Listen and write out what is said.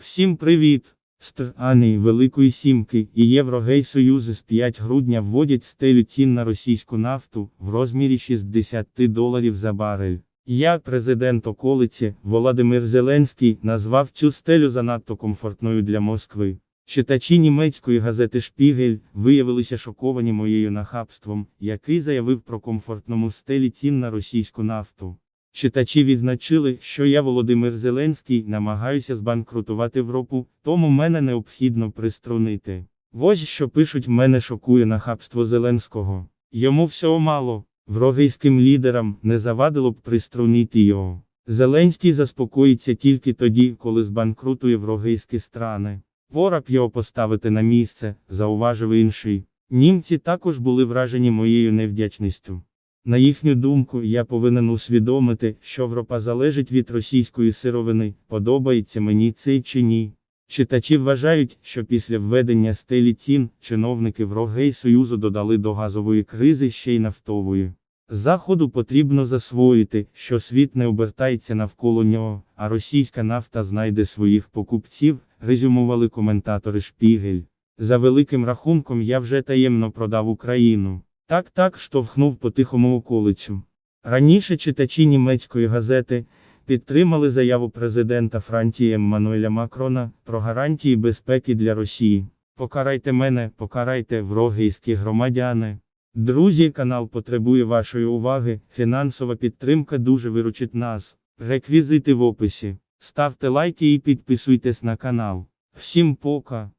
Всім привіт! Страни Великої Сімки і Єврогей Союзи з 5 грудня вводять стелю цін на російську нафту в розмірі 60 доларів за барель. Як президент околиці Володимир Зеленський назвав цю стелю занадто комфортною для Москви. Читачі німецької газети Шпігель виявилися шоковані моєю нахабством, який заявив про комфортному стелі цін на російську нафту. Читачі відзначили, що я, Володимир Зеленський, намагаюся збанкрутувати Європу, тому мене необхідно приструнити. Ось що пишуть мене шокує нахабство Зеленського. Йому всього мало, врогийським лідерам не завадило б приструнити його. Зеленський заспокоїться тільки тоді, коли збанкрутує врогийські страни. Пора б його поставити на місце, зауважив інший. Німці також були вражені моєю невдячністю. На їхню думку, я повинен усвідомити, що Європа залежить від російської сировини, подобається мені це чи ні. Читачі вважають, що після введення стелі цін, чиновники Врогей Союзу додали до газової кризи ще й нафтової. Заходу потрібно засвоїти, що світ не обертається навколо нього, а російська нафта знайде своїх покупців, резюмували коментатори Шпігель. За великим рахунком я вже таємно продав Україну. Так так штовхнув по тихому околицю. Раніше читачі німецької газети підтримали заяву президента Франції Еммануеля Макрона про гарантії безпеки для Росії. Покарайте мене, покарайте врогийські громадяни. Друзі, канал потребує вашої уваги, фінансова підтримка дуже виручить нас. Реквізити в описі. Ставте лайки і підписуйтесь на канал. Всім пока.